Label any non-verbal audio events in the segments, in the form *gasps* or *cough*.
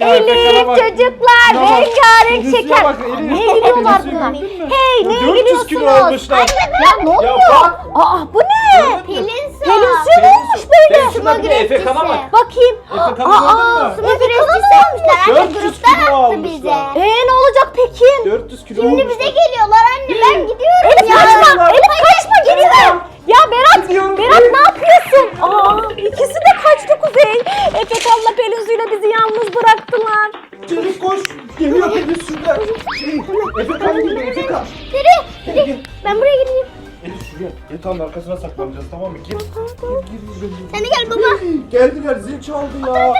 Bak ya, bak. Elif çocuklar Şuna bak. rengarenk Elif'e şeker. bak, Elif. Neye gülüyorlar Elif'e bunlar? gördün mü? Hey neye 400 gülüyorsunuz? kilo olmuşlar. Ya ne oluyor? bak. Aa bu ne? Gördün mü? Pelin su. Pelin ne olmuş böyle? Şuna bir de Efekan'a bak. Bakayım. Efekan'ı gördün mü? Su güreşçisi olmuşlar. Anne 400 gruptan kilo attı almışlar. bize. Ee ne olacak peki? 400 kilo Şimdi olmuşlar. bize geliyorlar anne ben gidiyorum Elif ya. kaçma. Elif kaçma geliver. Ya Berat. Berat ne yapıyorsun? Aa, ikisi de kaçtı Kuzey. Efekan'la Pelinsu'yla bizi yalnız bıraktılar. Çabuk koş. Geliyor Pelin şurada. Şey, Efekan geliyor Efekan. Yürü. Gel gel. Ben buraya gireyim. Elif şuraya. Yatağın arkasına saklanacağız tamam mı? Gir. Gir gir gir. gir. Sen de gel baba. Geldiler zil çaldı ya.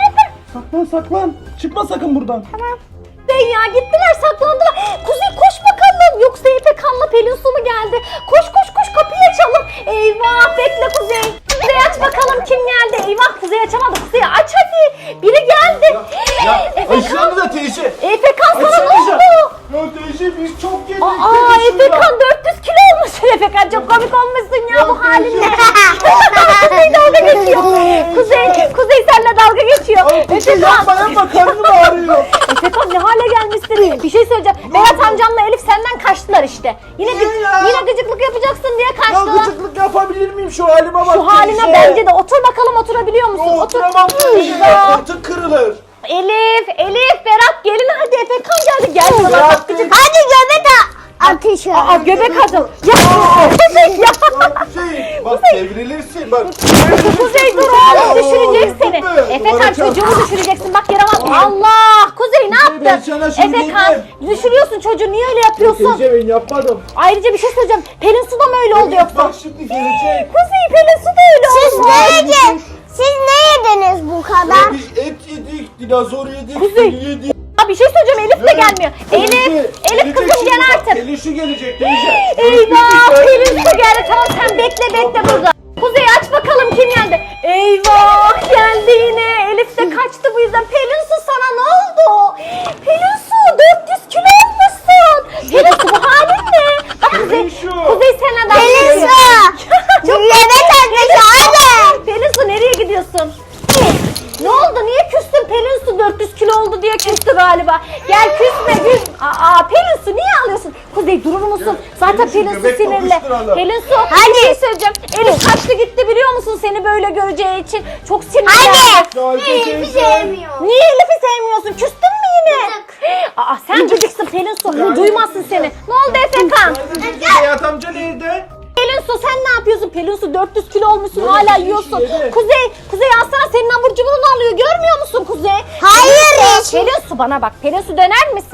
Saklan saklan. Çıkma sakın buradan. Kuzey ya gittiler saklandılar. Kuzey koş bakalım. Yoksa Efekan'la Pelinsu mu geldi? Koş koş koş kapıyı açalım. Eyvah bekle Kuzey. Kuzey aç bakalım kim geldi? Eyvah Kuzey açamadı. Kuzey aç hadi. Biri geldi. Ya Efekan, aşağıda da teyze. Efekan sana ne oldu? Ya teyze biz çok yedik. Aa. Efekan 400 kilo olmuşsun Efekan çok komik olmuşsun ya bu halinle. Kuzey dalga geçiyor. Kuzey, Kuzey seninle dalga geçiyor. Kuzey yapma yapma karnım *laughs* ağrıyor. Efekan ne hale gelmişsin? Bir şey söyleyeceğim. Berat amcamla Elif senden kaçtılar işte. Yine gı- Niye ya? yine gıcıklık yapacaksın diye Ya kaçtılar. gıcıklık yapabilir miyim şu halime bak Şu haline teyze. bence de otur bakalım oturabiliyor musun? Otur. Oturamam teyze. Koltuk kırılır. Elif, Elif, Berat gelin hadi Efekan geldi. Gel bana Berat bak gıcık. Hadi göbek ateşi. Aa göbek atın. Ya Kuzey ya. Kuzey bak devrilirsin bak. Kuzey dur oğlum düşürecek seni. Efekan çocuğumu düşüreceksin bak yere bak. Allah Kuzey ne Kuzey, ben yaptın? sana söyleyeyim Efekan düşürüyorsun çocuğu niye öyle yapıyorsun? Teyze ben yapmadım. Ayrıca bir şey söyleyeceğim. Pelin su da mı öyle oldu yoksa? Bak şimdi gelecek. Kuzey Pelin su da öyle Siz oldu. ne yediniz? Siz ne yediniz bu Ya kadar? biz et yedik, dinozor yedik, Kuzey. fil yedik. Aa, bir şey söyleyeceğim Elif de gelmiyor. Elif, Elif gelecek kızım şimdi gel bak, artık. Pelin şu gelecek teyze. Eyvah? Pelin su geldi tamam sen bekle bekle burada. Kuzey aç bakalım kim geldi. Eyvah geldi yine. Elif de kaçtı bu yüzden. Pelin su sana ne oldu? Pelin su 400 kilo olmuşsun. Pelin su bu halin ne? Bak Kuzey, Pelin su. Kuzey sana da Pelin su. Göbek ateşi hadi. Pelin su nereye gidiyorsun? Ne oldu? Niye küstün? Pelin su 400 kilo oldu diye küstü galiba. Gel küsme küs. Aa Pelin su niye Kuzey durur musun? Zaten Pelin su, Pelin su göbek sinirli. tokuşturalım. Pelin su bir şey söyleyeceğim. Elif kaçtı gitti biliyor musun seni böyle göreceği için? Çok sinirli. Hadi. Haydi Elif'i teyze. sevmiyor. Niye Elif'i sevmiyorsun? Küstün mü yine? Aa sen gıcıksın Pelin su. Duymazsın seni. Ne oldu Efekan? Beyat amca nerede? Pelin su sen ne yapıyorsun? Pelin su 400 kilo olmuşsun hala yiyorsun. yedi. Kuzey, Kuzey alsana senin abur cuburunu alıyor. Görmüyor musun Kuzey? Hayır Pelin hiç. su, Pelin su bana bak. Pelin su döner misin?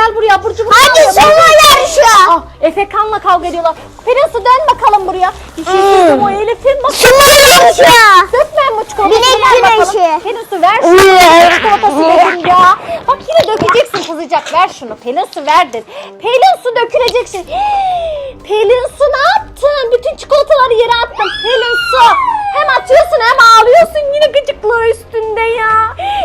Gel buraya abur cuburunu Hadi alıyor. sonra yarışı. Ah, Efekan'la kavga ediyorlar. Pelin su dön bakalım buraya. Bir şey söyleyeyim o Elif'in bak. Sonra yarışı. Dökme bu çikolatayı. Bilek ver bakalım. güreşi. Pelin su ver şunu. Çikolatası *laughs* dedim ya. Bak yine dökeceksin kızacak. Ver şunu. Pelin su verdin. Pelin su dökülecek şimdi. *gasps* Pelin su ne yaptın? Bütün çikolataları yere attın. Pelin su. Hem atıyorsun hem ağlıyorsun yine gıcıklığı üstünde ya.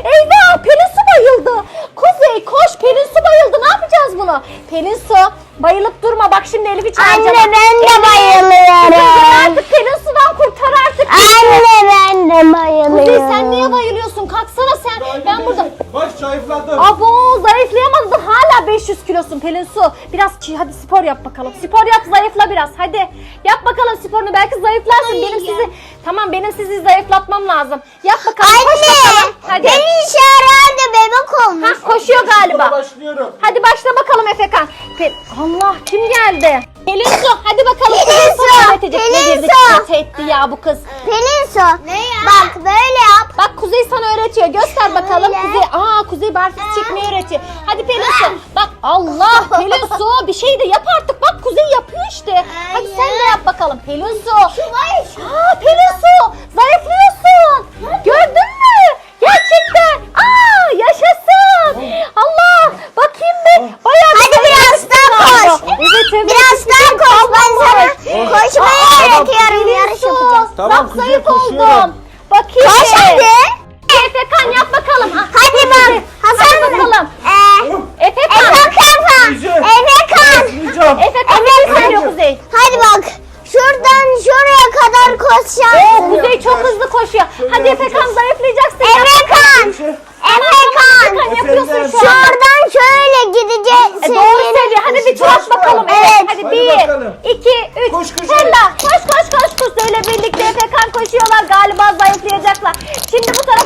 Eyvah Pelin su bayıldı. Kuzey koş Pelin su bayıldı. Ne yapacağız bunu? Pelin su bayılıp durma. Bak şimdi Elif'i çağıracağım. Anne ben de bayılıyorum. Artık Pelin sudan kurtar artık. Anne ben de bayılıyorum. Kuzey sen niye bayılıyorsun? Kalksana sen. Ben burada. Bak zayıfladım. Abo zayıflayamadın hala 500 kilosun Pelin Su. Biraz çi- hadi spor yap bakalım. Spor yap zayıfla biraz hadi. Yap bakalım sporunu belki zayıflarsın. Hayır benim sizi tamam benim sizi zayıflatmam lazım. Yap bakalım koş Anne bakalım. Hadi. benim işe herhalde bebek olmuş. Ha, koşuyor galiba. Başlıyorum. Hadi başla bakalım Efekan. Pe- Allah kim geldi? Pelin Su hadi bakalım. Pelin Su, davet edecek. Ne girdi Su. çikolata etti ya bu kız. Pelin su. Ne ya? Bak böyle yap. Bak Kuzey sana öğretiyor. Göster bakalım. Şöyle. Kuzey, aa Kuzey barfiks çekmeyi öğretiyor. Hadi Pelin Su. Bak Allah *laughs* Pelin Su bir şey de yap artık. Bak Kuzey yapıyor işte. Hadi sen de yap bakalım. Pelin Su. var şu. Aa Pelin Su zayıflıyorsun. Gördün mü? Gerçekten. Aa yaşasın. Allah bakayım be. Bayağı bir Hadi biraz daha galiba. koş. Evet evet. Biraz daha koş. Ben sana Aa, koşmayı bak, öğretiyorum. Pelin Yarış Su. yapacağız. Tamam, Bak Kuzey, zayıf koşuyorum. Oldum. Bakayım. Koş hadi. Efekan yap bakalım. Ha, Hadi bak. Hasan Hadi bakalım. Ee, Efekan. Efekan. Teyze. Efekan. Başlayacağım. Efekan ne söylüyor Kuzey? Hadi bak. Şuradan şuraya kadar koşacaksın. Oo, Kuzey çok hızlı koşuyor. Şöyle Hadi yapacağız. Efekan zayıflayacaksın. Efekan. Teyze. Efekan.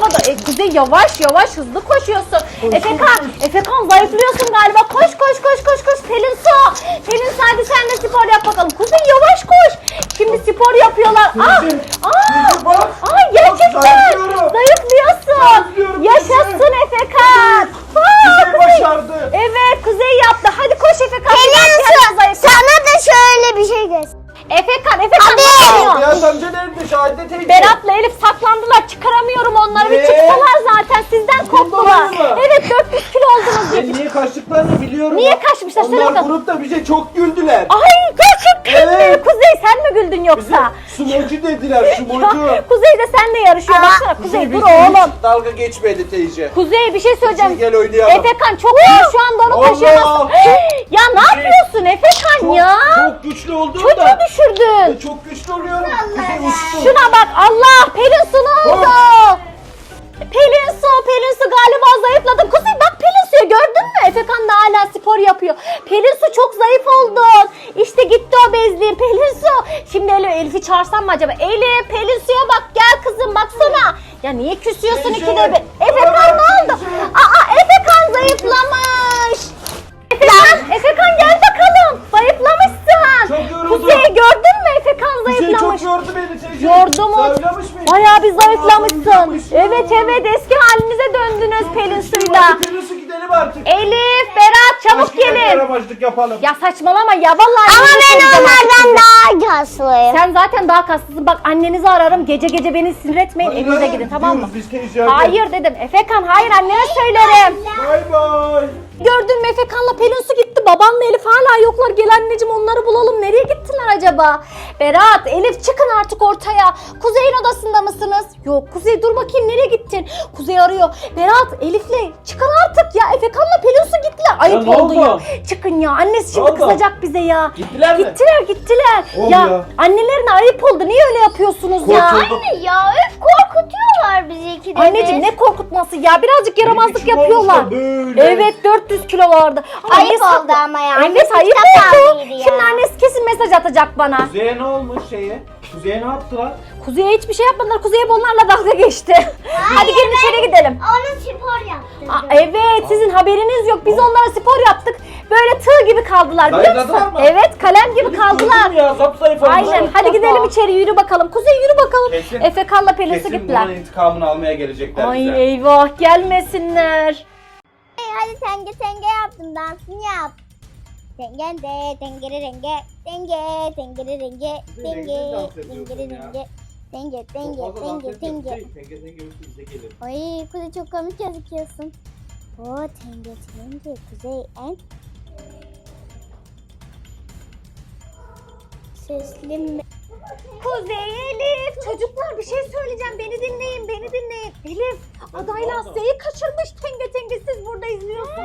olmadı. E, Kuzey yavaş yavaş hızlı koşuyorsun. Efekan, Efekan zayıflıyorsun galiba. Koş koş koş koş koş. Pelin su. Pelin su hadi sen de spor yap bakalım. Kuzey yavaş koş. Şimdi spor yapıyorlar. Aa, Kuzey, aa, Kuzey bak. aa gerçekten. zayıflıyorum. Zayıflıyorsun. Zayıflıyorum Yaşasın Efekan. Aa, Kuzey başardı. Evet Kuzey yaptı. Hadi koş Efekan. Pelin su sana da şöyle bir şey göster. Efekan, Efekan yapıyor? Beyaz amca nerede? Şahide teyze. Berat'la Elif saklandılar. Çıkaramıyorum onları. Bir çıksalar zaten sizden korktular. mı? Evet 400 kilo oldunuz. Ben niye kaçtıklarını biliyorum. Niye kaçmışlar? Söyle Onlar bakalım. grupta bize çok güldüler. Ay mi? Evet. Kuzey sen mi güldün yoksa? Sumocu dediler sumocu. Ya, Kuzey de senle yarışıyor. Baksana Kuzey dur oğlum. Dalga geçmedi teyze. Kuzey bir şey söyleyeceğim. Kuzey, gel oynayalım. Efekan çok iyi şu anda onu Allah! taşıyamazsın. *gasps* ya ne Kuzey, yapıyorsun Efekan Çok, ya? çok güçlü olduğum Çocuğu da. Düşürdün. Çok güçlü oluyorum. Kuzey uçtu. Şuna bak Allah Pelin su ne oldu? Pelin su Pelin su galiba zayıfladın. Kuzey bak Pelin suyu gördün mü? Efekan da hala spor yapıyor. Pelin su çok zayıf oldun. İşte gitti o bezliğin Pelin su. Şimdi Elif, Elif'i çağırsam mı acaba? Elif Pelin suya bak gel kızım baksana. Ya niye küsüyorsun ikide bir? Efekan ne oldu? Aa Efekan zayıflamış. Efekan, Efekan gel bakalım. Zayıflamışsın. Çok yoruldum. Kuzey gördün mü Efekan Kuzey zayıflamış? çok yordu beni. Yordu mu? Zayıflamış mıyım? Bayağı bir zayıflamışsın. Zayıflamış ya. Evet evet eski halinize döndünüz Pelin suyla. Pelin su gidelim artık. Elif, Berat çabuk Başka gelin. yaramazlık yapalım. Ya saçmalama ya vallahi. Ama ben onlardan daha kaslıyım. Sen zaten daha kaslısın. Bak annenizi ararım. Gece gece beni sinir etmeyin. Hadi Evinize gidin tamam mı? gidiyoruz Biz teyze. hadi. Hayır dedim. Efekan hayır annene söylerim. Bay bay. Gördün mü Efekan'la Pelin su gitti. Babanla Elif hala yoklar. Gel anneciğim onları bulalım. Nereye gittiler acaba? Berat, Elif çıkın artık ortaya. Kuzey'in odasında mısınız? Yok Kuzey dur bakayım nereye gittin? Kuzey arıyor. Berat, Elif'le çıkın artık ya. Efekan'la Pelin su gittiler. Ayıp ne oldu ya. Çıkın ya. Annesi şimdi oldu? kızacak bize ya. Gittiler mi? Gittiler gittiler. Oldu ya, ya. annelerine ayıp oldu. Niye öyle yapıyorsunuz ya? Korkuldum. Ya öf korkutuyorlar bizi ikide Anneciğim ne korkutması ya. Birazcık yaramazlık küçük yapıyorlar. olmuşlar böyle. Evet 400 kilolardı. Ama Ayıp saklı- oldu ama ya. Evet Annesi ayıp kitap oldu. aldıydı ya. Şimdi annesi kesin mesaj atacak bana. Kuzey'e ne olmuş şeye? Kuzey'e ne yaptılar? Kuzey'e hiçbir şey yapmadılar. Kuzey hep onlarla dalga geçti. Hadi gelin içeri gidelim. Onun spor yaptı. Aa, evet sizin haberiniz yok. Biz onlara spor yaptık. Böyle tığ gibi kaldılar biliyor Zayıfladılar musun? mı? Evet kalem gibi kaldılar. Gördüm Ya zapsayıf olmuş. Aynen. Hadi gidelim içeri yürü bakalım. Kuzey yürü bakalım. Kesin- Efekan'la Pelin'si Kesin gittiler. bunun intikamını almaya gelecekler bize. Ay eyvah gelmesinler. hadi tenge tenge yaptım dansını yap. Tengen de tengere renge tenge tengere renge tengere ya? renge tenge tenge tenge tenge. Tenge tenge bize gelir. Ay kuzey çok komik gözüküyorsun. O tenge tenge kuzey en sesli? Kuzey Elif çocuklar bir şey söyleyeceğim beni dinleyin beni dinleyin. Elif adayla Asya'yı kaçırmış tenge tenge siz burada izliyorsunuz.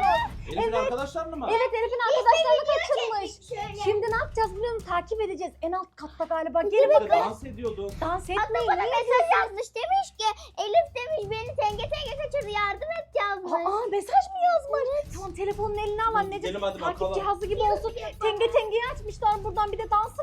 Elif'in Evet. arkadaşlarını mı? Evet Elif'in arkadaşlarını kaçırmış. Şimdi ne yapacağız biliyor musun? Takip edeceğiz. En alt katta galiba. Gelin bakın. dans ediyordu. Dans Hatta etmeyin. bana niye mesaj yazmış demiş ki Elif demiş beni tenge tenge kaçırdı yardım et yazmış. Aa mesaj mı yazmış? Tamam telefonun eline al anneciğim. Takip cihazı gibi olsun. Tenge tengeyi açmışlar buradan bir de dansını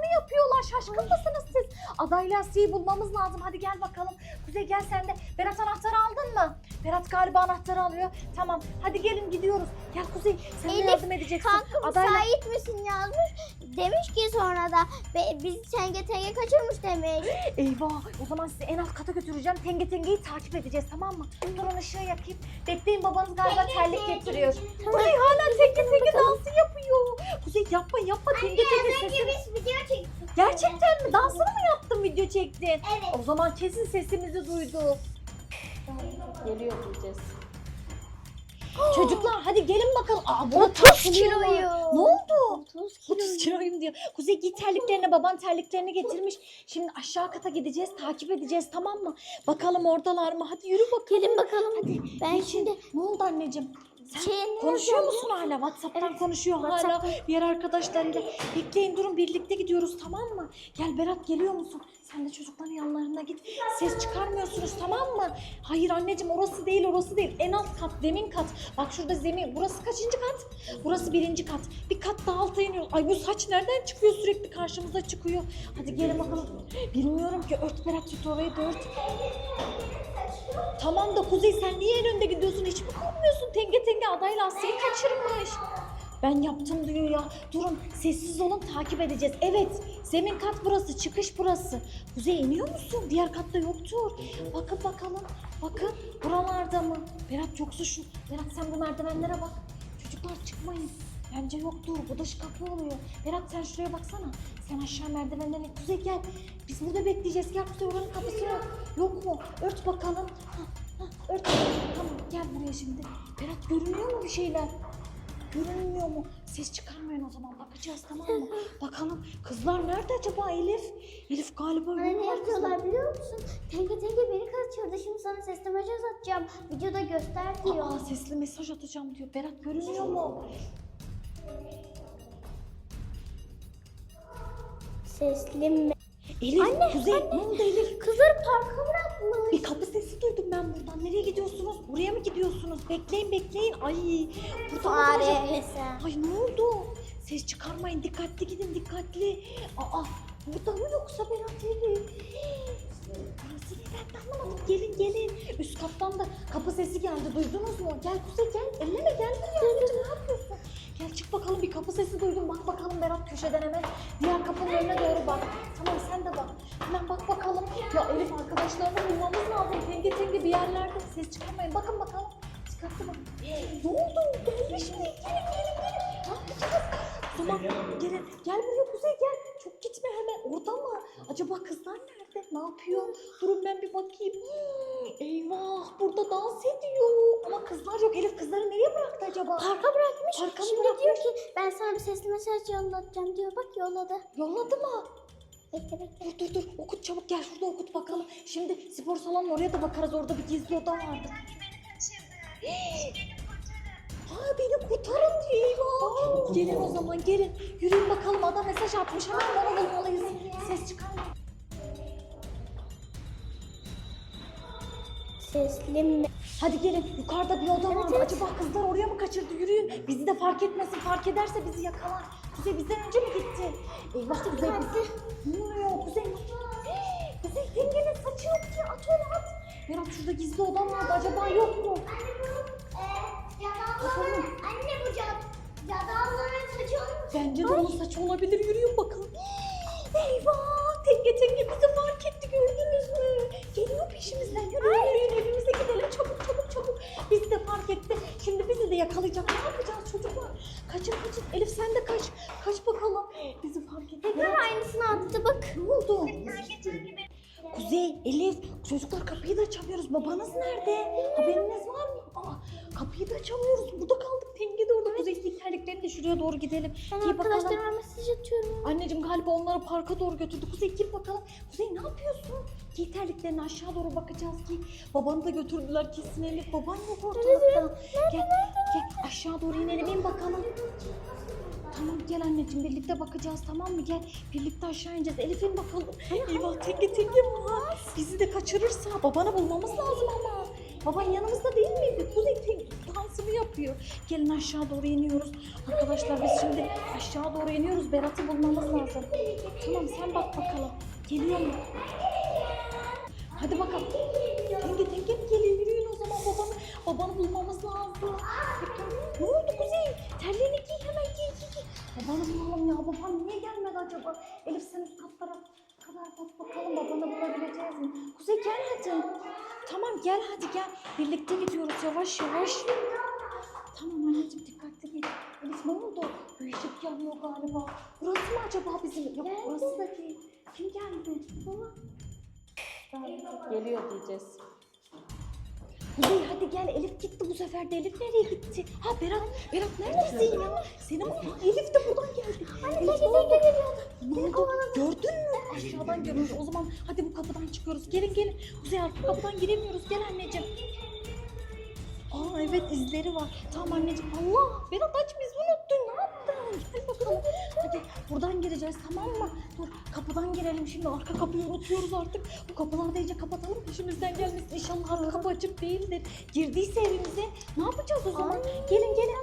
Adayla Asya'yı bulmamız lazım. Hadi gel bakalım. Kuzey gel sen de. Berat anahtarı aldın mı? Berat galiba anahtarı alıyor. Tamam hadi gelin gidiyoruz. Gel Kuzey sen de Elif, yardım edeceksin. Kanka müsait misin yazmış. Demiş ki sonra da "Be- bizi tenge tenge kaçırmış demiş. Eyvah o zaman sizi en alt kata götüreceğim. Tenge tengeyi takip edeceğiz tamam mı? Durun ışığı yakayım. Bekleyin babanız galiba terlik getiriyor. Kuzey hala tenge tenge dansı yapıyor. Kuzey yapma yapma tenge tenge sesini. video çektik. Gerçekten mi? Dansını mı yaptın video çektin? Evet. O zaman kesin sesimizi duydu. Geliyor diyeceğiz. Çocuklar hadi gelin bakalım. Aa burada 30 tartılıyorlar. kiloyu. Ne oldu? 30 30 kiloyum diyor. Kuzey giy terliklerini baban terliklerini getirmiş. Şimdi aşağı kata gideceğiz takip edeceğiz tamam mı? Bakalım oradalar mı? Hadi yürü bakalım. Gelin bakalım. Hadi. Ben Geçin. şimdi Ne oldu anneciğim? Sen Şey, konuşuyor musun hala? Whatsapp'tan Evet, konuşuyor hala. WhatsApp'tan. Diğer arkadaşlarıyla. Bekleyin durun birlikte gidiyoruz tamam mı? Gel Berat geliyor musun? Sen de çocukların yanlarına git. Ses çıkarmıyorsunuz tamam mı? Hayır anneciğim orası değil orası değil. En alt kat zemin kat. Bak şurada zemin. Burası kaçıncı kat? Burası birinci kat. Bir kat daha alta iniyoruz. Ay bu saç nereden çıkıyor sürekli karşımıza çıkıyor. Hadi gelin bakalım. Bilmiyorum ki ört Berat tut orayı da ört. Tamam da Kuzey sen niye en önde gidiyorsun? Hiç mi korkmuyorsun? Tenge tenge adayla Asya'yı kaçırmış. Ben yaptım diyor ya. Durun sessiz olun takip edeceğiz. Evet zemin kat burası çıkış burası. Kuzey iniyor musun? Diğer katta yoktur. Bakın bakalım. Bakın buralarda mı? Berat yoksa şu. Berat sen bu merdivenlere bak. Çocuklar çıkmayın. Bence yoktur. Bu dış kapı oluyor. Berat sen şuraya baksana. Sen aşağı merdivenlerine Kuzey gel. Biz burada bekleyeceğiz. Gel Kuzey oranın kapısı yok. Yok mu? Ört bakalım. Hah, hah, ört bakalım. Tamam gel buraya şimdi. Berat görünüyor mu bir şeyler? Görünmüyor mu? Ses çıkarmayın o zaman bakacağız tamam mı? *laughs* Bakalım kızlar nerede acaba Elif? Elif galiba Anne ne kızlar. yapıyorlar biliyor musun? Tenge tenge beni kaçırdı. Şimdi sana sesli mesaj atacağım. Videoda göster diyor. Aa sesli mesaj atacağım diyor. Berat görünüyor mu? Sesli me- Elif, Anne, Kuzey anne. ne oldu Elif? Kızları parka bırakmış. Bir kapı sesi duydum ben buradan. Nereye gidiyorsunuz? Buraya mı gidiyorsunuz? Bekleyin bekleyin. Ay burada mı Fare mesela. Ay ne oldu? Ses çıkarmayın. Dikkatli gidin dikkatli. Aa burada mı yoksa Berat Elif? Burası ne ben de anlamadım. Gelin gelin. Üst kattan da kapı sesi geldi. Duydunuz mu? Gel Kuzey gel. Elleme gel buraya. Anneciğim ne yapıyorsun? Gel çık bakalım bir kapı sesi duydum. Bak bakalım Berat köşeden hemen. Diğer kapının önüne doğru bak. Tamam sen de bak. Hemen bak bakalım. Ya Elif arkadaşlarını bulmamız lazım. Tenge tenge bir yerlerde. Ses çıkarmayın. Bakın bakalım. Dikkatli bakın. Ne oldu? Gelmiş mi? Gelin gelin gelin. Ne yapacağız? Zaman gelin. Gel buraya Kuzey gel. Çok gitme hemen. Orada mı? Acaba kızlar nerede? Ne yapıyor? Durun ben bir bakayım. Hmm, eyvah burada dans ediyor. Ama kızlar yok. Elif kızları nereye bıraktı acaba? Parka bırakmış. Parka mı Şimdi bırakmış? diyor ki ben sana bir sesli mesaj yollatacağım diyor. Bak yolladı. Yolladı mı? Bekle bekle. Dur dur dur okut çabuk gel şurada okut bakalım. Şimdi spor salonu oraya da bakarız orada bir gizli oda vardı. Ha beni kurtarın diyor eyvah. Gelin o zaman gelin. Yürüyün bakalım adam mesaj atmış hemen onu bulmalıyız. Ses çıkarma. Sesli me- Hadi gelin yukarıda bir oda Evet, var. evet. Acaba kızlar oraya mı kaçırdı? Yürüyün. Bizi de fark etmesin. Fark ederse bizi yakalar. Kuzey bizden önce mi gitti? Eyvah Kuzey. Ne oluyor Kuzey? Kuzey tengenin saçı yok ya. At onu at. Berat şurada gizli oda vardı. Acaba yok mu? Bakalım. Anne bu cad cadı ablanın saçı olmuş. Bence de onun saçı olabilir. Yürüyün bakalım. Eyvah! Tenge tenge bizi fark etti gördünüz mü? Geliyor peşimizden. Yürüyün yürüyün evimize gidelim çabuk çabuk çabuk. Bizi de fark etti. Şimdi bizi de yakalayacak. Ne yapacağız çocuklar? Kaçın kaçın. Elif sen de kaç. Kaç bakalım. Bizi fark etti. Aynısını attı bak. Ne oldu? Kuzey, Elif, çocuklar kapıyı da açamıyoruz. Babanız nerede? Haberiniz var mı? Aa, kapıyı da açamıyoruz. Burada kaldık. Tenge de orada. Kuzey giy terliklerini de şuraya doğru gidelim. Ben Giy bakalım. arkadaşlarıma mesaj atıyorum. Anneciğim galiba onları parka doğru götürdü. Kuzey gir bakalım. Kuzey ne yapıyorsun? Giy terliklerini aşağı doğru bakacağız ki. Babanı da götürdüler kesin Elif. Baban yok ortalıkta. Gel, gel aşağı doğru inelim in bakalım. Tamam gel anneciğim birlikte bakacağız tamam mı? Gel birlikte aşağı ineceğiz. Elif in bakalım. Eyvah tenge tenge var. Bizi de kaçırırsa babanı bulmamız lazım ama. Baban yanımızda değil miydi? Kuzey tenge dansını yapıyor. Gelin aşağı doğru iniyoruz. Arkadaşlar biz şimdi aşağı doğru iniyoruz. Berat'ı bulmamız lazım. Tamam sen bak bakalım. Geliyor mu? Hadi bakalım. Tenge tenge mi geliyor? Yürüyün o zaman babanı. Babanı bulmamız giy. Babanı bulalım ya. Babam niye gelmedi acaba? Elif sen üst katlara kadar bak bakalım babanı bulabileceğiz mi? Kuzey gel hadi. Tamam gel hadi gel. Birlikte gidiyoruz yavaş yavaş. Tamam anneciğim dikkatli git. Elif ne oldu? Bir ışık yanıyor galiba. Burası mı acaba bizim? Yok burası da değil. Kim geldi? Baba. Geliyor diyeceğiz. Kuzey hadi gel Elif gitti bu sefer de Elif nereye gitti? Ha Berat, Berat neredesin ya? Senin Aa, Elif de buradan geldi. Elif ne oldu? Ne oldu? Gördün mü? Aşağıdan görüyoruz. O zaman hadi bu kapıdan çıkıyoruz. Gelin gelin. Kuzey arka kapıdan giremiyoruz. Gel anneciğim. Aa evet izleri var. Tamam anneciğim. Allah Berat aç biz unuttun. Ne yaptın? Gel bakalım. Hadi buradan gireceğiz tamam mı? Dur kapıdan girelim şimdi. Arka kapıyı unutuyoruz artık. Bu kapıları da iyice kapatalım. Peşimizden gelmesin. İnşallah arka kapı açık değildir. Girdiyse evimize ne yapacağız o zaman? Gelin gelin.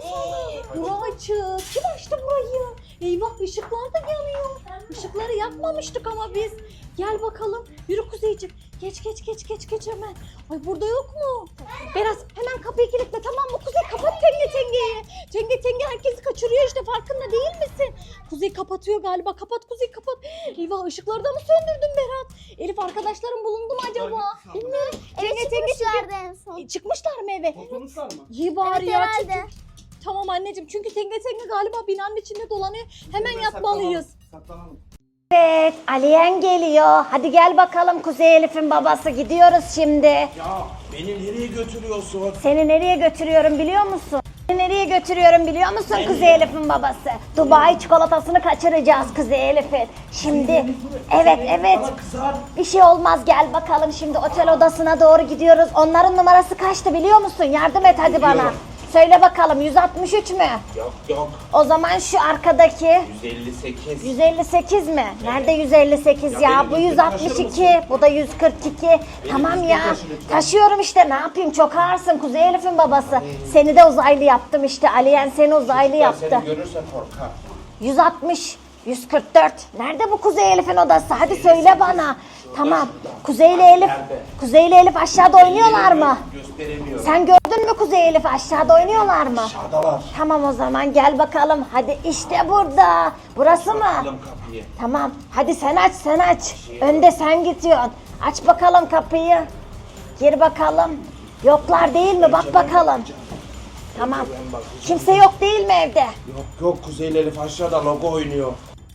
Bura açık. Kim açtı burayı? Eyvah ışıklar da yanıyor. Işıkları yakmamıştık ama biz. Gel bakalım. Yürü Kuzeyciğim. Geç geç geç geç geç hemen. Ay burada yok mu? Beraz hemen kapıyı kilitle tamam mı? Kuzey kapat tenge tengeyi. Tenge tenge herkesi kaçırıyor işte farkında değil misin? Kuzey kapatıyor galiba. Kapat Kuzey kapat. Eyvah ışıkları da mı söndürdün Berat? Elif arkadaşlarım bulundu mu acaba? Bilmiyorum. Eve Tenge tenge çıkmışlardı en son. E, Çıkmışlar mı eve? Fotoğraflar mı? İyi bari Evet, ya herhalde. çünkü. Tamam anneciğim çünkü tenge tenge galiba binanın içinde dolanıyor. Hemen Hemen yapmalıyız. Saklanalım. Saklanalım. Evet, Aliyen geliyor. Hadi gel bakalım Kuzey Elif'in babası. Gidiyoruz şimdi. Ya beni nereye götürüyorsun? Seni nereye götürüyorum biliyor musun? Seni nereye götürüyorum biliyor musun Kuzey Elif'in babası? Dubai çikolatasını kaçıracağız Kuzey Elif'in. Şimdi, evet evet. Bana kızar. Bir şey olmaz gel bakalım şimdi otel odasına doğru gidiyoruz. Onların numarası kaçtı biliyor musun? Yardım et hadi bana. Biliyorum. Söyle bakalım 163 mü? Yok yok. O zaman şu arkadaki 158. 158 mi? Nerede 158 ya? Ya Bu benim 162, bu da 142. Tamam ya. taşı lütfen. Taşıyorum işte ne yapayım çok ağırsın Kuzey Elif'in babası. Seni de uzaylı yaptım işte. Aliyen seni uzaylı yaptı. seni görürse korkar. 160, 144. Nerede bu Kuzey Elif'in odası? Hadi söyle bana. Tamam. Kuzey ile Elif. Kuzey ile Elif aşağıda oynuyorlar mı? Gösteremiyorum. Sen gördün mü Kuzey Elif aşağıda oynuyorlar mı? Aşağıdalar. Tamam o zaman gel bakalım. Hadi işte burada. Burası mı? Bakalım kapıyı. Tamam. Hadi sen aç sen aç. Önde sen gidiyorsun. Aç bakalım kapıyı. Gir bakalım. Yoklar değil mi? Bak bakalım. Tamam. Ben bakacağım. Kimse yok değil mi evde? Yok yok Kuzey Elif aşağıda logo oynuyor.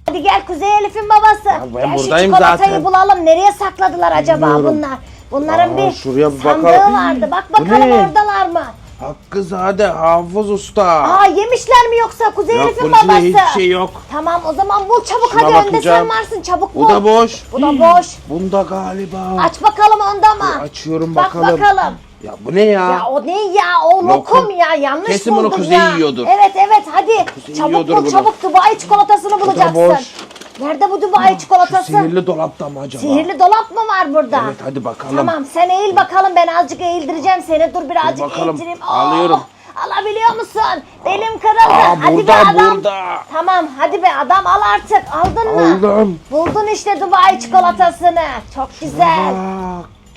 Hadi gel Kuzey Elif'in babası. ben gel buradayım şu çikolatayı zaten. bulalım. Nereye sakladılar acaba Bilmiyorum. bunlar? Bunların Aa, bir şuraya bir sandığı bakalım. vardı. Bak Bu bakalım ne? oradalar mı? Hakkızade Hafız Usta. Aa yemişler mi yoksa Kuzey yok Elif'in bunun içinde babası? hiçbir şey yok. Tamam o zaman bul çabuk Şuna hadi önde sen bakacağım. varsın çabuk bul. Bu da boş. Bu da boş. Bunda galiba. Aç bakalım onda mı? Açıyorum Bak bakalım. bakalım. Ya bu ne ya? Ya o ne ya? O lokum, Lokum. ya. Yanlış Kesin bunu buldum Kuzey ya. yiyordur. Evet evet hadi. Kuzey çabuk yiyordur bul bunu. çabuk Dubai çikolatasını bulacaksın. boş. Nerede bu Dubai Şu çikolatası? sihirli dolapta mı acaba? Sihirli dolap mı var burada? Evet hadi bakalım. Tamam sen eğil bakalım ben azıcık eğildireceğim seni. Dur birazcık bakalım. eğildireyim. Alıyorum. Alabiliyor musun? Belim kırıldı. Aa, hadi burada, be adam. burada. Tamam hadi be adam al artık. Aldın mı? Aldım. Buldun işte Dubai çikolatasını. Çok güzel.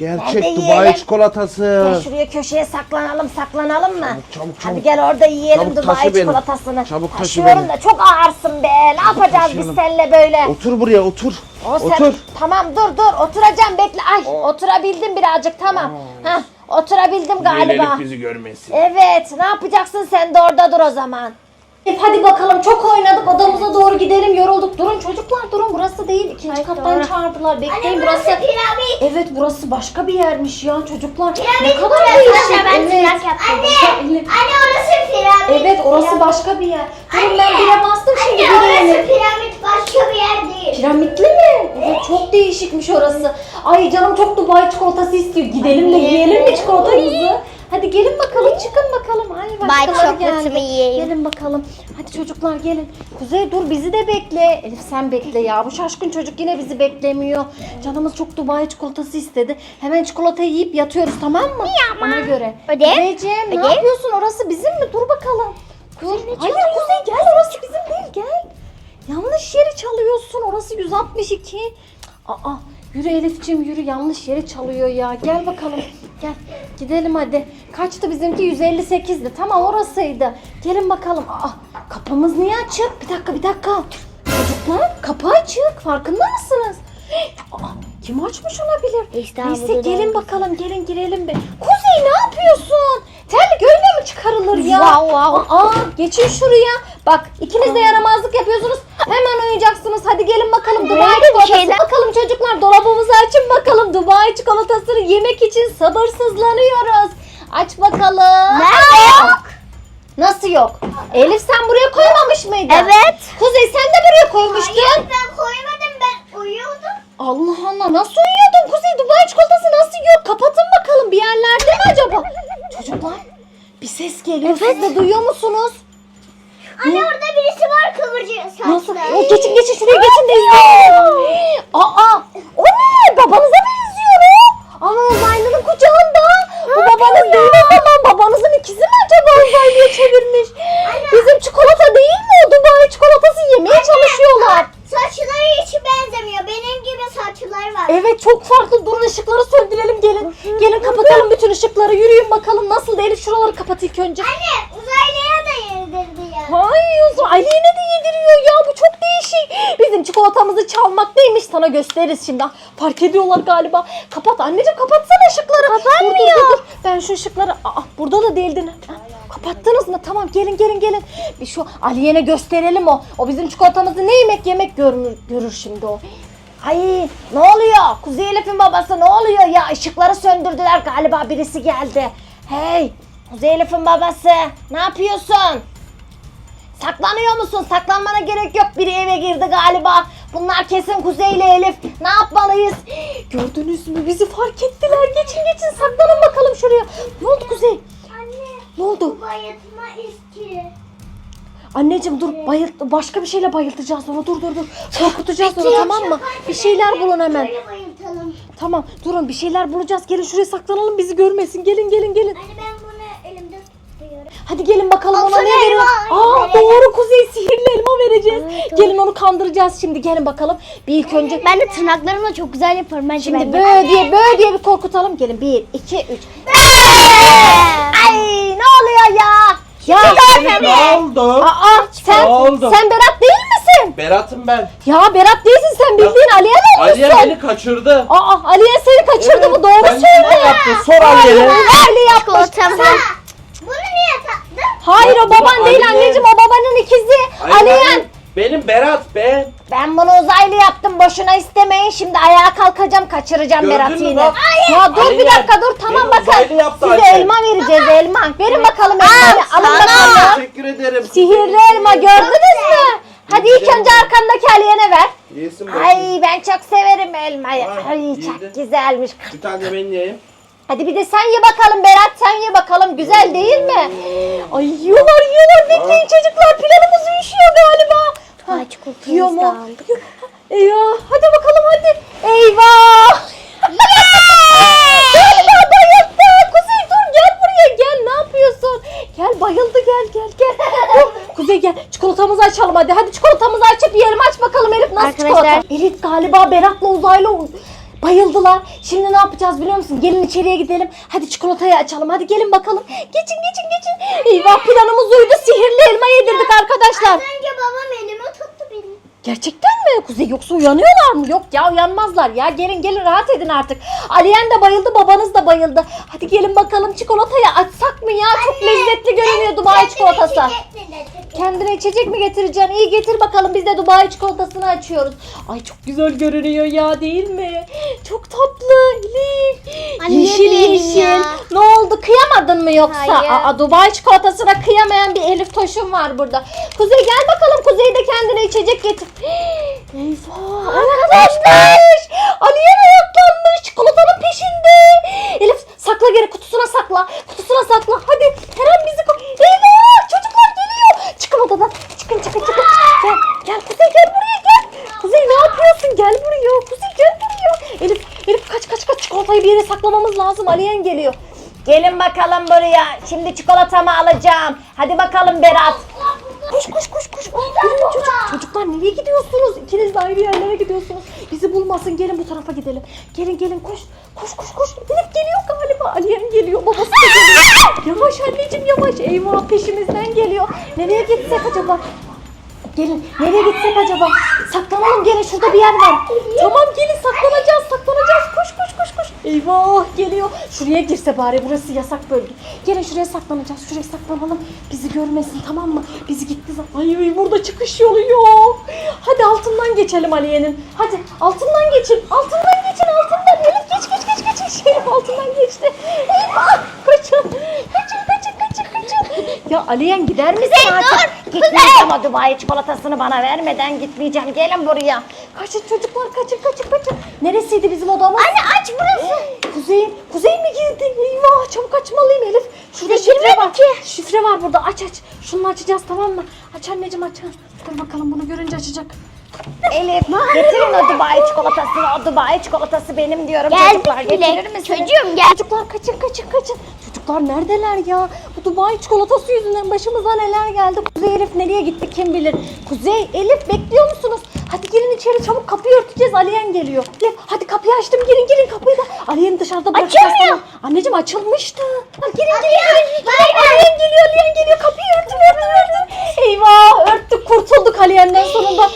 Aa, Nerede gerçek yiyelim? Dubai çikolatası. Gel şuraya köşeye saklanalım saklanalım mı? Çabuk, çabuk, Hadi çabuk. gel orada yiyelim Çabuk Dubai taşı beni. çikolatasını. Çabuk taşı Taşıyorum beni. da çok ağırsın be. Ne yapacağız biz Taşıyalım. seninle böyle? Otur buraya otur. O sen- Otur. Tamam dur dur oturacağım bekle. Ay oturabildim birazcık tamam. Hah oturabildim galiba. bizi görmesin. Evet ne yapacaksın sen de orada dur o zaman. Hadi bakalım çok oynadık odamıza doğru gidelim yorulduk. Durun çocuklar durun burası değil ikinci kattan doğru. çağırdılar bekleyin burası burası. piramit. Evet burası başka bir yermiş ya çocuklar. Piramit ne kadar burası. değişik. Ben evet. tırnak yaptım. Anne, anne orası piramit. Evet orası Piramit. başka bir yer. Durun Anne, ben bire bastım şimdi Anne orası gidelim. piramit başka bir yer değil. Piramitli mi? Evet çok değişikmiş orası. Ay canım çok Dubai çikolatası istiyor. Gidelim de yiyelim mi çikolatamızı? Hadi gelin bakalım çıkın bakalım. Ay başkaları geldi. yiyeyim. Gelin bakalım. Hadi çocuklar gelin. Kuzey dur bizi de bekle. Elif sen bekle ya. Bu şaşkın çocuk yine bizi beklemiyor. Canımız çok Dubai çikolatası istedi. Hemen çikolatayı yiyip yatıyoruz tamam mı? Ona göre. Öde. Kuzeyciğim ne yapıyorsun? Orası bizim mi? Dur bakalım. Dur. Hayır Kuzey gel orası bizim değil gel. Yanlış yeri çalıyorsun. Orası 162. Aa yürü Elif'ciğim yürü yanlış yeri çalıyor ya. Gel bakalım. Gel. Gidelim hadi. Kaçtı bizimki 158'di. Tamam orasıydı. Gelin bakalım. Aa kapımız niye açık? Bir dakika bir dakika. Çocuklar kapı açık. Farkında mısınız? Aa, kim açmış olabilir? Neyse gelin bakalım gelin girelim be. Ne yapıyorsun? Terlik öyle mi çıkarılır ya? Wow, wow. Aa geçin şuraya. Bak ikiniz de yaramazlık yapıyorsunuz. Hemen uyuyacaksınız. Hadi gelin bakalım Dubai çikolatası. şeyler? Bakalım çocuklar dolabımızı açın bakalım. Dubai çikolatasını yemek için sabırsızlanıyoruz. Aç bakalım. Nerede yok? Nasıl yok? Elif sen buraya koymamış mıydın? Evet. Kuzey sen de buraya koymuştun. ben koymadım ben uyuyordum. Allah Allah nasıl uyuyordun Kuzey Dubai çikolatası nasıl yiyor? Kapatın bakalım bir yerlerde mi acaba? Çocuklar bir ses geliyor. Siz de duyuyor musunuz? Anne orada birisi var kıvırcık saçlı. Nasıl? Geçin geçin şuraya geçin de izleyelim. Aa o ne? Babanıza benziyor o. Ama uzaylının kucağında. Bu babanız değil o zaman. Babanızın ikizi mi acaba uzaylıya çevirmiş? Bizim çikolata değil mi o? Dubai çikolatası yemeye çalışıyorlar. Saçları hiç benzemiyor. Benim gibi saçları var. Evet çok farklı. Durun ışıkları söndürelim gelin. Gelin kapatalım bütün ışıkları. Yürüyün bakalım nasıl değil. Şuraları kapat ilk önce. Anne uzaylıya da yedirdi ya. Ay uzaylıya ne de yediriyor ya bu çok değişik. Bizim çikolatamızı çalmak neymiş sana gösteririz şimdi. Ah, Fark ediyorlar galiba. Kapat anneciğim kapatsana ışıkları. Kapanmıyor. Dur, dur, dur. Ben şu ışıkları Aa, burada da değildin. Ha, Kapattınız mı? Tamam gelin gelin gelin. Bir şu Aliye'ne gösterelim o. O bizim çikolatamızı ne yemek yemek görür, görür şimdi o. Ay ne oluyor? Kuzey Elif'in babası ne oluyor ya? Işıkları söndürdüler galiba birisi geldi. Hey Kuzey Elif'in babası ne yapıyorsun? Saklanıyor musun? Saklanmana gerek yok. Biri eve girdi galiba. Bunlar kesin Kuzey ile Elif. Ne yapmalıyız? *gasps* Gördünüz mü? Bizi fark ettiler. Geçin geçin saklanın bakalım şuraya. Ne oldu Kuzey? Anne Ne oldu? bayatma iski. Anneciğim dur bayılt başka bir şeyle bayıltacağız onu. Dur dur dur. Korkutacağız onu tamam mı? Bir şeyler bulun hemen. Tamam durun bir şeyler bulacağız. Gelin şuraya saklanalım bizi görmesin. Gelin gelin gelin. Anne ben bunu elimde tutuyorum. Hadi gelin bakalım ona ne veriyor. elma Aa doğru Kuzey sihirli elma vereceğiz. Gelin onu kandıracağız şimdi. Gelin bakalım. Bir ilk önce Ben de tırnaklarımla çok güzel yaparım. Ben Şimdi böyle diye böyle diye bir korkutalım. Gelin bir, iki, üç. Ya? Ne oldu? Aa sen Ne oldu? sen Berat değil misin? Berat'ım ben. Ya Berat değilsin sen bildiğin Aliye mi Aliye olmuşsun? beni kaçırdı. Aa Aliye seni kaçırdı mı? Doğru Sen söyle. ne yaptın? Sor Aliye'ne. Ali yapmış. Çikolatamı. Sen- Bunu niye taktın? Hayır o baban Bu değil Aliye. anneciğim o babanın ikizi. Hayır, Aliye. hayır. Benim Berat ben. Ben bunu uzaylı yaptım. Boşuna istemeyin. Şimdi ayağa kalkacağım. Kaçıracağım Gördün Berat'ı mü yine. bak? Ya dur Aliye, bir dakika dur. Tamam beni bakın. uzaylı yaptı Size Aliye. elma vereceğiz elma. Verin bakalım elmayı. Alın bakalım. Teşekkür ederim. Sihirli elma gördünüz mü? Hadi ilk önce arkandaki Aliye'ne ver. Yesin bakayım. Ay ben çok severim elmayı. Ay, Ay yedi. çok güzelmiş. Bir tane de ben yiyeyim. Hadi bir de sen ye bakalım Berat sen ye bakalım güzel değil mi? Ay yiyorlar yiyorlar bekleyin çocuklar planımız uyuşuyor galiba. Yiyor mu? da aldık. Eyvah hadi bakalım hadi. Eyvah. Galiba bayıldı. Kuzey dur gel buraya gel ne yapıyorsun? Gel bayıldı gel gel gel. Dur, Kuzey gel çikolatamızı açalım hadi. Hadi çikolatamızı açıp yiyelim aç bakalım Elif nasıl Arkadaşlar- çikolata? Elif galiba Berat'la uzaylı bayıldılar. Şimdi ne yapacağız biliyor musun? Gelin içeriye gidelim. Hadi çikolatayı açalım. Hadi gelin bakalım. Geçin geçin geçin. Eyvah planımız uydu. Sihirli elma yedirdik arkadaşlar. Az önce babam elimi tuttu benim. Gerçekten mi? Kuzey yoksa uyanıyorlar mı? Yok ya uyanmazlar ya. Gelin gelin rahat edin artık. Aliyen de bayıldı babanız da bayıldı. Hadi gelin bakalım çikolatayı açsak mı ya? Çok lezzetli görünüyor Dubai çikolatası. Kendine içecek mi getireceksin? İyi getir bakalım biz de Dubai çikolatasını açıyoruz. Ay çok güzel görünüyor ya değil mi? Çok tatlı Elif. Anne, yeşil yeşil. ya. Ne oldu kıyamadın mı yoksa? Hayır. Aa, Dubai çikolatasına kıyamayan bir Elif Toş'um var burada. Kuzey gel bakalım Kuzey de kendine içecek getir. *gasps* Eyvah ayaklanmış. Aliye ayaklanmış çikolatanın peşinde. Elif sakla geri kutusuna sakla. Kutusuna sakla. Hadi her an bizi ko- Eyvah çocuklar geliyor. Çıkın odadan. Çıkın çıkın çıkın. Gel gel Kuzey gel buraya gel. Kuzey ne yapıyorsun? Gel buraya. Kuzey gel buraya. Elif Elif kaç kaç kaç çikolatayı bir yere saklamamız lazım. Aliyen geliyor. Gelin bakalım buraya. Şimdi çikolatamı alacağım. Hadi bakalım Berat. Koş koş koş koş. Yürüyün çocuk. Çocuklar nereye gidiyorsunuz? İkiniz de ayrı yerlere gidiyorsunuz. Bizi bulmasın. Gelin bu tarafa gidelim. Gelin gelin koş. Koş koş koş. Elif geliyor galiba. Aliyen geliyor. Babası da geliyor. Yavaş anneciğim yavaş. Eyvah peşimizden geliyor. Nereye gitsek acaba? Gelin nereye gitsek acaba? Saklanalım gelin şurada bir yer var. Tamam gelin saklanacağız saklanacağız. Koş koş koş koş. Eyvah geliyor. Şuraya girse bari burası yasak bölge. Gelin şuraya saklanacağız. Şuraya saklanalım. Bizi görmesin tamam mı? Bizi gitti. Ay ay, burada çıkış yolu yok. Hadi altından geçelim Aliye'nin. Hadi altından geçin. Altından geçin altından. Elif geç geç geç geç. Şey altından geçti. Eyvah kaçın kaçın. *laughs* Ya Aliyen gider misin Kuzey, artık? dur. Gitmeyeceğim o Dubai çikolatasını bana vermeden gitmeyeceğim. Gelin buraya. Kaçın çocuklar kaçın kaçın kaçın. Neresiydi bizim odamız? Anne aç burası. Kuzey, Kuzey mi girdi? Eyvah çabuk açmalıyım Elif. Şurada Kuzey şifre var. ki. Şifre var burada aç aç. Şunu açacağız tamam mı? Aç anneciğim aç. Dur bakalım bunu görünce açacak. Elif getirin o Dubai çikolatasını. O Dubai çikolatası benim diyorum Geldik çocuklar. Getirir misiniz? Çocuğum gel. Çocuklar kaçın kaçın kaçın çocuklar neredeler ya? Bu Dubai çikolatası yüzünden başımıza neler geldi? Kuzey Elif nereye gitti kim bilir? Kuzey Elif bekliyor musunuz? Hadi gelin içeri çabuk kapıyı örteceğiz. Aliyen geliyor. Elif hadi kapıyı açtım girin girin kapıyı da. Aliyen dışarıda bırakacağız. Açılmıyor. Anneciğim açılmıştı. Hadi girin girin girin. Aliyen geliyor Aliyen geliyor. Kapıyı örtün örtün örtün. Eyvah örttük kurtulduk Aliyen'den sonunda.